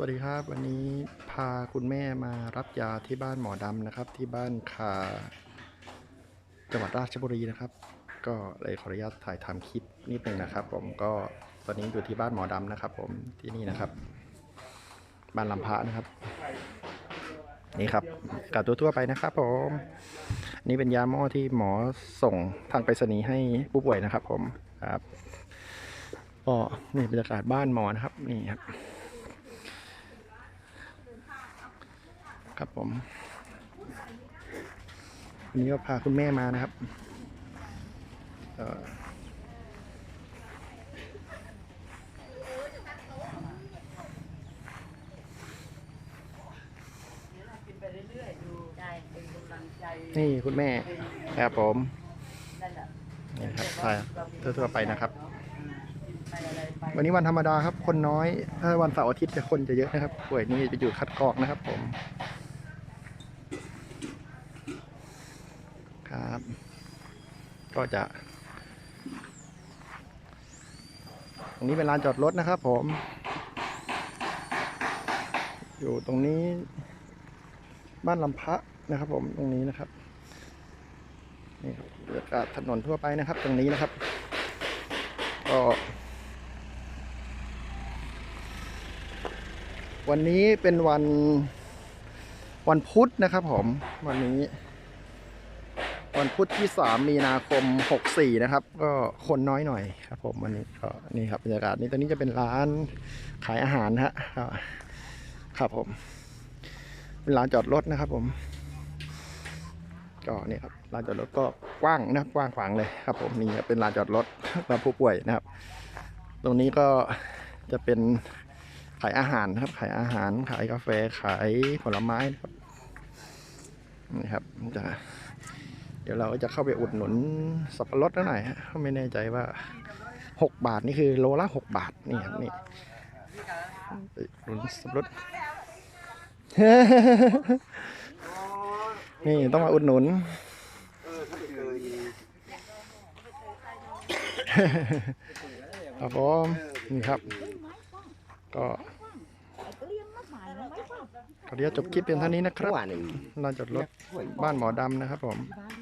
สวัสดีครับ วันนี้พาคุณแม่มารับยาที่บ้านหมอดำนะครับ ที่บ้านคาจังหวัดราชบุรีนะครับ ก็เลยขออนุญาตถ่ายทำคลิปนิดนึงนะครับ ผมก็ตอนนี้อยู่ที่บ้านหมอดำนะครับ ผมที่นี่นะครับ บ้านลำพะนะครับ นี่ครับกัดตัวทั่วไปนะครับ ผม นี่เป็นยาหม้อที่หมอส่งทางไปรษณีย์ให้ผู้ป่วยนะครับ ผมครับก็นี่บรรยากาศบ้านหมอนะครับนี่ครับ ครับผมวันนี้ก็พาคุณแม่มานะครับนี่คุณแม่ครับผมนี่ครับถ่ายทั่วๆไปนะครับ วันนี้วันธรรมดาครับ คนน้อย ถ้าวันเสาร์อาทิตย์จะคนจะเยอะนะครับป่วยนี่จะอยู่คัดกรองนะครับผม ครับ ก็จะ ตรงนี้เป็นลานจอดรถนะครับผม อยู่ตรงนี้บ้านลำพะนะครับผมตรงนี้นะครับนี่ครับบรรยากาศถนนทั่วไปนะครับ ตรงนี้นะครับ ก็วันนี้เป็นวันวันพุธนะครับผม วันนี้ วันพุธที่ 3 มีนาคม 64 นะครับ ก็คนน้อยหน่อยครับผมวันนี้ก็นี่ครับบรรยากาศนี้ตอนนี้จะเป็นร้านขายอาหารฮะครับผมเป็นร้านจอดรถนะครับ ผมก็นี่ครับลานจอดรถก็กว้างนะกว้างขวางเลยครับ ผมนี่ครับเป็นลานจอดรถรับผู้ป่วยนะครับ ตรงนี้ก็จะเป็นขายอาหารนะครับ ขายอาหารขายกาแฟขายผลไม้นะครับนี่ครับจะ ดี๋ยวเราก็จะเข้าไปอุดหนุนสับปะรดหน่อยฮะไม่แน่ใจว่า 6 บาทนี่คือโลละ 6 บาทนี่ครับนี่ไปอุดหนุนสับปะรดนี่ต้องมาอุดหนุนครับผมนี่ครับ ก็ขออนุญาตจบคลิปเป็นเท่านี้นะครับลานจอดรถบ้านหมอดำนะครับผมบ้าน